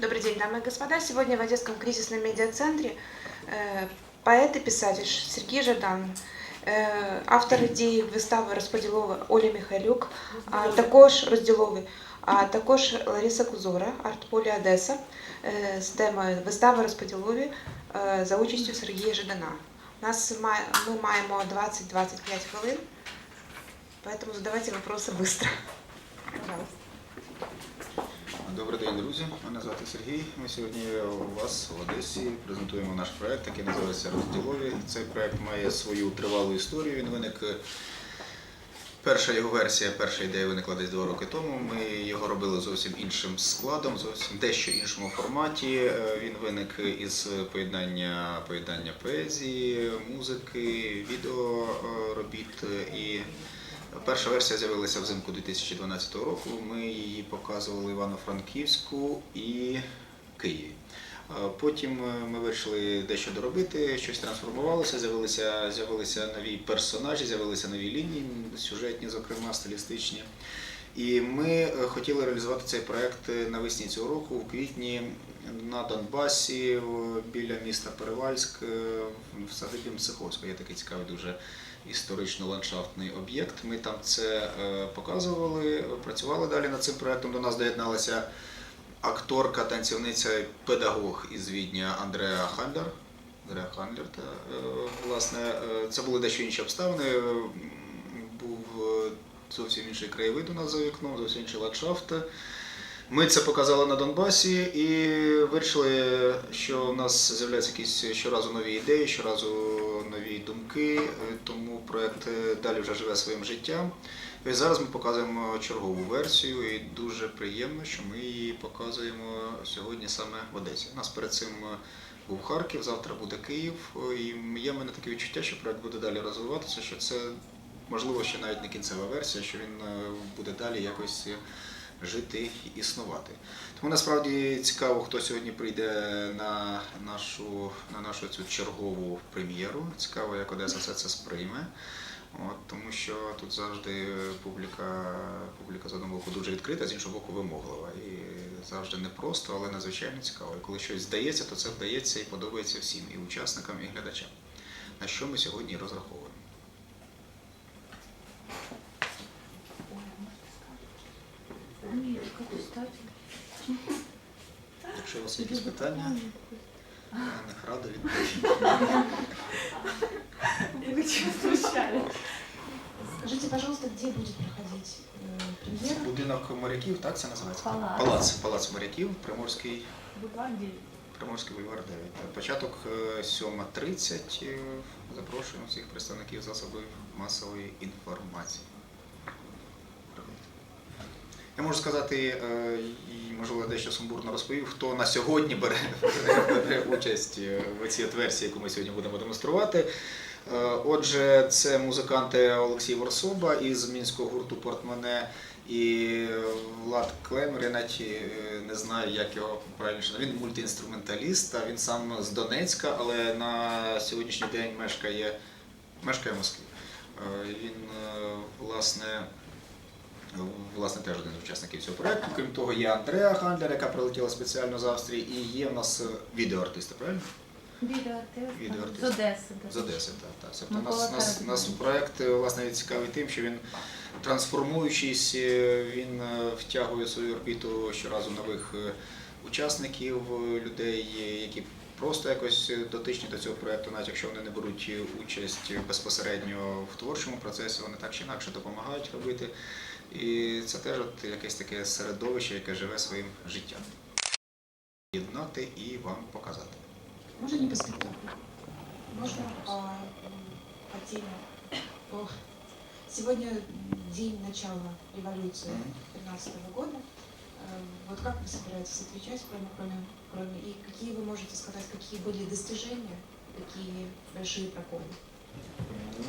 Добрый день, дамы и господа. Сегодня в Одесском кризисном медиацентре э, поэт и писатель Сергей Жадан, е, автор ідеї вистави Розподілова Оля Михайлюк, а також розділовий, а також Лариса Кузора, артполі Одеса е, з темою Вистава Розподілові е, за участю Сергія Жадана. У нас має- ми маємо 20-25 хвилин, поэтому задавайте вопросы быстро. Пожалуйста. Добрий день, друзі. Мене звати Сергій. Ми сьогодні у вас в Одесі презентуємо наш проект, який називається Розділові. Цей проект має свою тривалу історію. Він виник. е, Перша його версія, перша ідея виникла десь два роки тому. Ми його робили зовсім іншим складом, зовсім дещо іншому форматі. Е, Він виник із поєднання, поєднання поезії, музики, відеоробіт і Перша версія з'явилася взимку 2012 року. Ми її показували Івано-Франківську і Києві. Потім е, ми вирішили дещо доробити, щось трансформувалося, з'явилися, з'явилися нові персонажі, з'явилися нові лінії, сюжетні, зокрема, стилістичні. І ми е, хотіли реалізувати цей проект е, навесні цього року, в квітні на Донбасі, біля міста Перевальськ, в садибі Мсиховського. Є такий цікавий дуже історично-ландшафтний об'єкт. Ми там це е, показували, працювали далі над цим проектом. До нас доєдналася акторка, танцівниця, педагог із Відня Андреа Хандлер. Андреа Хандлер, та, е, власне, е, це були дещо інші обставини. Був зовсім інший краєвид у нас за вікном, зовсім інший ландшафт. Ми це показали на Донбасі і вирішили, що у нас з'являються якісь щоразу нові ідеї, щоразу нові думки, тому проект е, далі вже живе своїм життям. І зараз ми показуємо чергову версію, і дуже приємно, що ми її показуємо сьогодні саме в Одесі. У нас перед цим е, був Харків, завтра буде Київ. Е, І є в мене таке відчуття, що проект буде далі розвиватися, що це можливо ще навіть не кінцева версія, що він буде далі якось жити і існувати. Тому насправді цікаво, хто сьогодні прийде на нашу, на нашу цю чергову прем'єру. Цікаво, як Одеса все це сприйме. От, тому що тут завжди публіка, публіка з одного боку дуже відкрита, з іншого боку вимоглива. І завжди непросто, але надзвичайно цікаво. І коли щось здається, то це вдається і подобається всім, і учасникам, і глядачам. На що ми сьогодні розраховуємо? Якісь питання, них радо відповім. Скажите, пожалуйста, где будет проходить э, премьера? Будинок моряків, так це називається? Палац. Палац, Палац моряків, Приморський, Бульвар 9. Приморський бульвар 9. Початок е, 7.30. Е, Запрошуємо всіх представників засобів масової інформації. Я можу сказати, е, і можливо дещо сумбурно розповів, хто на сьогодні бере, бере, участь е, в цій от версії, яку ми сьогодні будемо демонструвати. Е, Отже, це музиканти Олексій Ворсоба із мінського гурту Портмоне і Влад Клемер. Я навіть не знаю, як його правильніше. Він мультиінструменталіст, він сам з Донецька, але на сьогоднішній день мешкає, мешкає в Москві. Він, власне, Власне, теж один з учасників цього проекту. Крім того, є Андреа Хандлер, яка прилетіла спеціально з Австрії, і є в нас е, відеоартисти, правильно? Відеоартист. Відеоартист. З Одеси. З. Одеси, так. так. Тобто Микола нас, нас, нас проект е, власне цікавий тим, що він трансформуючись, е, він втягує в свою орбіту щоразу нових учасників, людей, які просто якось дотичні до цього проекту, навіть якщо вони не беруть участь безпосередньо в творчому процесі, вони так чи інакше допомагають робити. І це теж от якесь таке середовище, яке живе своїм життям. Єднати і вам показати. Можно не по спектаклю? Можно по, м, по теме? О, Сегодня день начала революции Мгм. 2013 года. Э, Вот как вы собираетесь отвечать, кроме, кроме, кроме, и какие вы можете сказать, какие были достижения, какие большие проколы?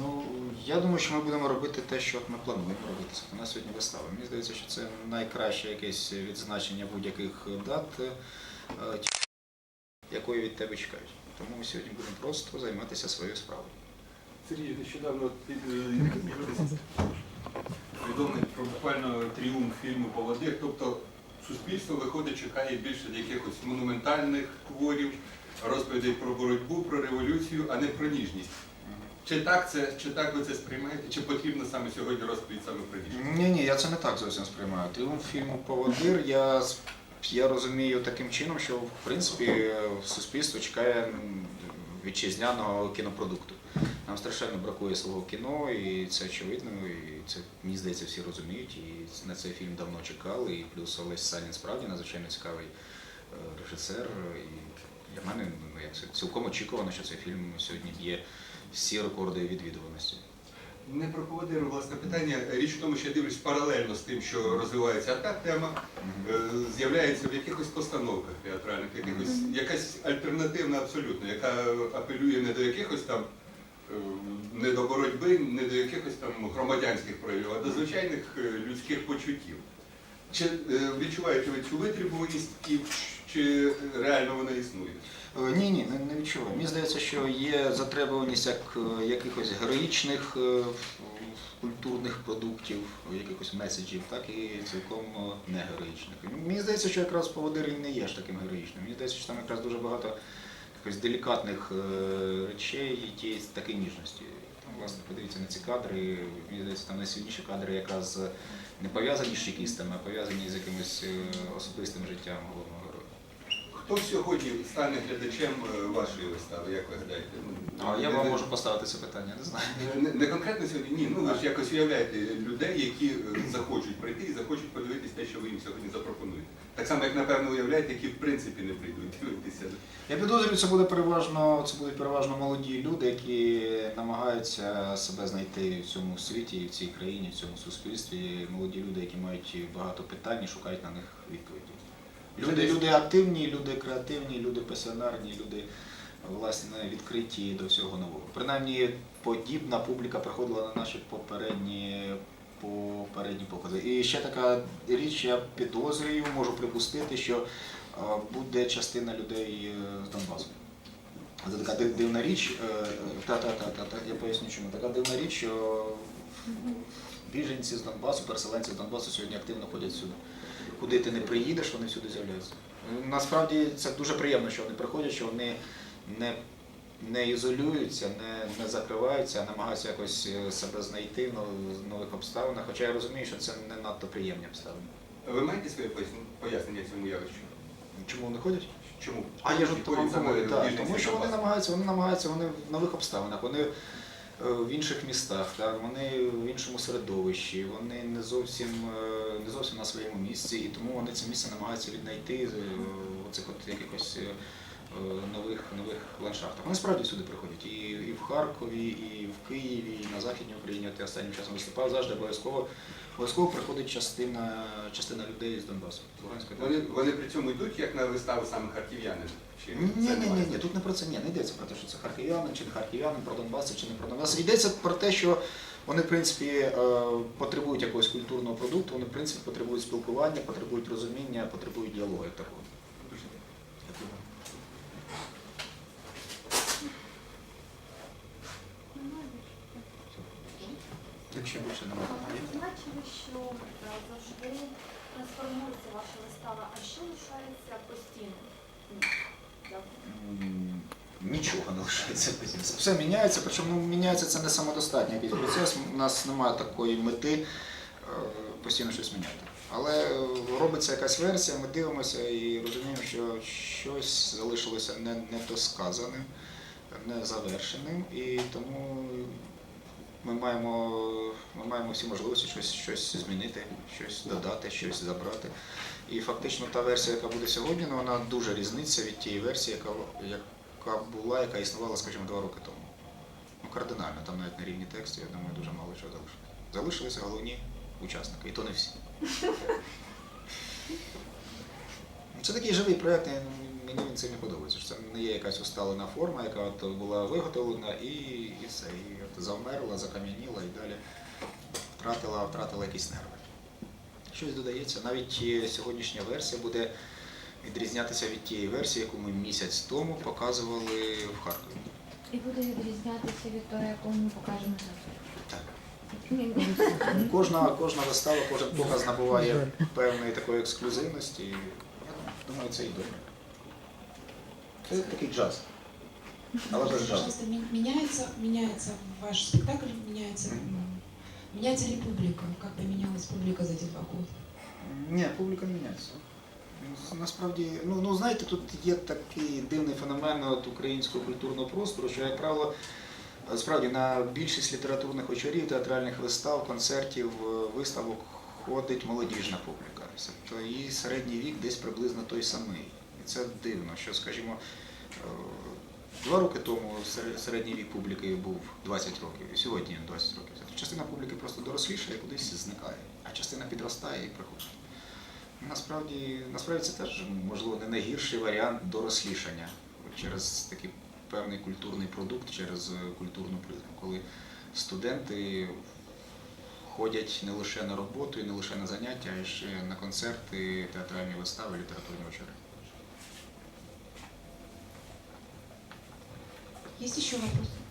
Ну, я думаю, що ми будемо робити те, що ми плануємо робити. У нас сьогодні вистава. Мені здається, що це найкраще якесь відзначення будь-яких дат, е, якої від тебе чекають. Тому ми сьогодні будемо просто займатися своєю справою. Сергій, нещодавно е, відомий про буквально тріумф фільму Поводир. Тобто суспільство виходить, чекає більше якихось монументальних творів, розповідей про боротьбу, про революцію, а не про ніжність. Чи так це, чи так ви це сприймаєте, чи потрібно саме сьогодні розповідь саме про? Ні, ні, я це не так зовсім сприймаю. Тріумф фільму Поводир я, я розумію таким чином, що в принципі суспільство чекає вітчизняного кінопродукту. Нам страшенно бракує свого кіно, і це очевидно, і це мені здається, всі розуміють. І на цей фільм давно чекали. І плюс Олесь Санін справді надзвичайно цікавий е, режисер. І для мене ну, як цілком очікувано, що цей фільм сьогодні б'є всі рекорди відвідуваності. Не про поводиру, власне, питання. Річ в тому, що я дивлюсь паралельно з тим, що розвивається, та тема е, з'являється в якихось постановках театральних, якихось, якась альтернативна абсолютно, яка апелює не до якихось там, е, не до боротьби, не до якихось там громадянських проявів, а до звичайних е, людських почуттів. Чи е, відчуваєте ви цю витребуваність і чи реально вона існує? Е, Ні, ні, не, відчуваю. Мені здається, що є затребуваність як е, якихось героїчних культурних продуктів, якихось меседжів, так і цілком не героїчних. Мені здається, що якраз поводир не є ж таким героїчним. Мені здається, що там якраз дуже багато якихось делікатних речей і тієї такої ніжності. Там, власне, подивіться на ці кадри. Мені здається, там найсильніші кадри якраз не пов'язані з чекістами, а пов'язані з якимось е, особистим життям головного героя. Хто сьогодні стане глядачем е, вашої вистави, як ви гадаєте? А я вам можу поставити це питання, не знаю. Не, не конкретно сьогодні, ні. Ну ви ж якось уявляєте людей, які е, захочуть прийти і захочуть подивитись те, що ви їм сьогодні запропонуєте. Так само, як напевно уявляєте, які в принципі не прийдуть дивитися. Я підозрюю, це буде переважно, це будуть переважно молоді люди, які намагаються себе знайти в цьому світі, в цій країні, в цьому суспільстві. Молоді люди, які мають багато питань і шукають на них відповіді. Люди, люди активні, люди креативні, люди пасіонарні, люди власне відкриті до всього нового. Принаймні, подібна публіка приходила на наші попередні. Попередні покази. І ще така річ, я підозрюю, можу припустити, що е, буде частина людей е, з Донбасу. Це така дивна річ. е, Та, та, та, та, та, я поясню чому. Така дивна річ, що біженці з Донбасу, переселенці з Донбасу сьогодні активно ходять сюди. Куди ти не приїдеш, вони всюди з'являються. Насправді це дуже приємно, що вони приходять, що вони не, не ізолюються, не, не закриваються, а намагаються якось е, себе знайти в нов- нових обставинах. Хоча я розумію, що це не надто приємні обставини. Ви маєте своє пояснення цьому явищу? Чому вони ходять? Чому? А я ж от вам говорю, так, тому що вони намагаються, вони намагаються, вони в нових обставинах, вони е, в інших містах, так, вони в іншому середовищі, вони не зовсім, е, не зовсім на своєму місці, і тому вони це місце намагаються віднайти оцих от якихось нових, нових ландшафтах. Вони справді сюди приходять. І, і в Харкові, і в Києві, і на Західній Україні. От я останнім часом виступав завжди обов'язково. Обов'язково приходить частина, частина людей з Донбасу. Луганської Вони, вони при цьому йдуть як на виставу саме харків'янин? Чи Ні, ні, не ні, ні, тут не про це ні, не йдеться про те, що це харків'янин чи не харків'янин, про Донбас чи не про Донбас. Йдеться про те, що вони, в принципі, е, потребують якогось культурного продукту, вони, в принципі, потребують спілкування, потребують розуміння, потребують діалогу як такого. Дякую. Якщо більше немає. Бачили, що е, завжди трансформується ваша вистава, а що лишається постійно? Нічого не лишається. Все міняється, причому ну, міняється це не самодостатній якийсь процес. У нас немає такої мети е, постійно щось міняти. Але е, робиться якась версія, ми дивимося і розуміємо, що щось залишилося не, не досказаним, не завершеним, і тому ми маємо, ми маємо всі можливості щось, щось змінити, щось додати, щось забрати. І фактично та версія, яка буде сьогодні, ну, вона дуже різниця від тієї версії, яка, яка була, яка існувала, скажімо, два роки тому. Ну, кардинально, там навіть на рівні тексту, я думаю, дуже мало чого залишилося. Залишилися головні учасники, і то не всі. Це такий живий проєкт, мені він цим не подобається. що Це не є якась усталена форма, яка от була виготовлена і, і все. І от завмерла, закам'яніла і далі втратила, втратила якісь нерви. Щось додається. Навіть е, сьогоднішня версія буде відрізнятися від тієї версії, яку ми місяць тому показували в Харкові. І буде відрізнятися від того, яку ми покажемо завтра. Так. Кожна, кожна вистава, кожен показ набуває певної такої ексклюзивності. Я думаю, це і добре. Це такий джаз. Але без джазу. Часто ми- меняется, меняется ваш спектакль, меняется, м, меняется ли публика? Как поменялась публика за эти два года? Ні, публіка не міняється. Насправді, ну, ну знаєте, тут є такий дивний феномен от українського культурного простору, що, як правило, справді на більшість літературних очарів, театральних вистав, концертів, е, виставок ходить молодіжна публіка. Тобто її середній вік десь приблизно той самий. І це дивно, що, скажімо, е, два роки тому середній вік публіки був 20 років, і сьогодні 20 років. Частина публіки просто дорослішає, кудись зникає, а частина підростає і приходить. Насправді, насправді це теж можливо не найгірший варіант дорослішання через такий певний культурний продукт, через е, культурну призму, коли студенти ходять не лише на роботу і не лише на заняття, а ще на концерти, театральні вистави, літературні вечори. Есть еще вопросы?